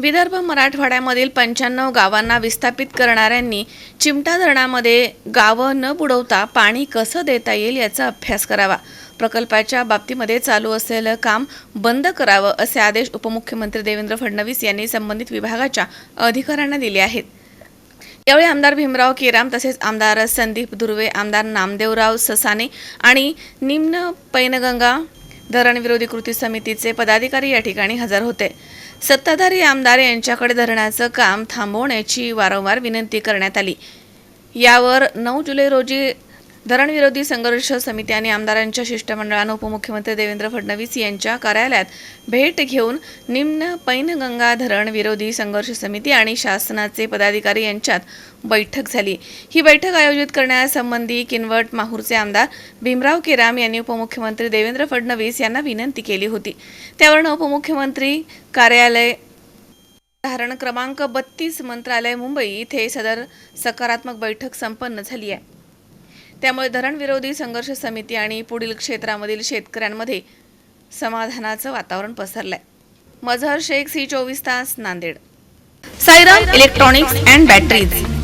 विदर्भ मराठवाड्यामधील पंच्याण्णव गावांना विस्थापित करणाऱ्यांनी चिमटा धरणामध्ये गावं न बुडवता पाणी कसं देता येईल याचा अभ्यास करावा. प्रकल्पाच्या बाबतीमध्ये चालू असलेलं काम बंद करावं असे आदेश उपमुख्यमंत्री देवेंद्र फडणवीस यांनी संबंधित विभागाच्या अधिकाऱ्यांना दिले आहेत. यावेळी आमदार भीमराव केराम तसेच आमदार संदीप दुर्वे आमदार नामदेवराव ससाने आणि निम्न पैनगंगा धरणविरोधी कृती समितीचे पदाधिकारी या ठिकाणी हजर होते. सत्ताधारी आमदार यांच्याकडे धरणाचं काम थांबवण्याची वारंवार विनंती करण्यात आली. यावर नऊ जुलै रोजी धरणविरोधी संघर्ष समिती आणि आमदारांच्या शिष्टमंडळानं उपमुख्यमंत्री देवेंद्र फडणवीस यांच्या कार्यालयात भेट घेऊन निम्न पैनगंगा धरण विरोधी संघर्ष समिती आणि शासनाचे पदाधिकारी यांच्यात बैठक झाली. ही बैठक आयोजित करण्यासंबंधी किनवट माहूरचे आमदार भीमराव केराम यांनी उपमुख्यमंत्री देवेंद्र फडणवीस यांना विनंती केली होती. त्यावरून उपमुख्यमंत्री कार्यालय धारण क्रमांक बत्तीस मंत्रालय मुंबई इथे सदर सकारात्मक बैठक संपन्न झाली आहे. त्यामुळे धरणविरोधी संघर्ष समिती आणि पुढील क्षेत्रामधील शेतकऱ्यांमध्ये समाधानाचं वातावरण पसरलंय. मझहर शेख सी चोवीस तास Nanded. Sairam electronics and batteries.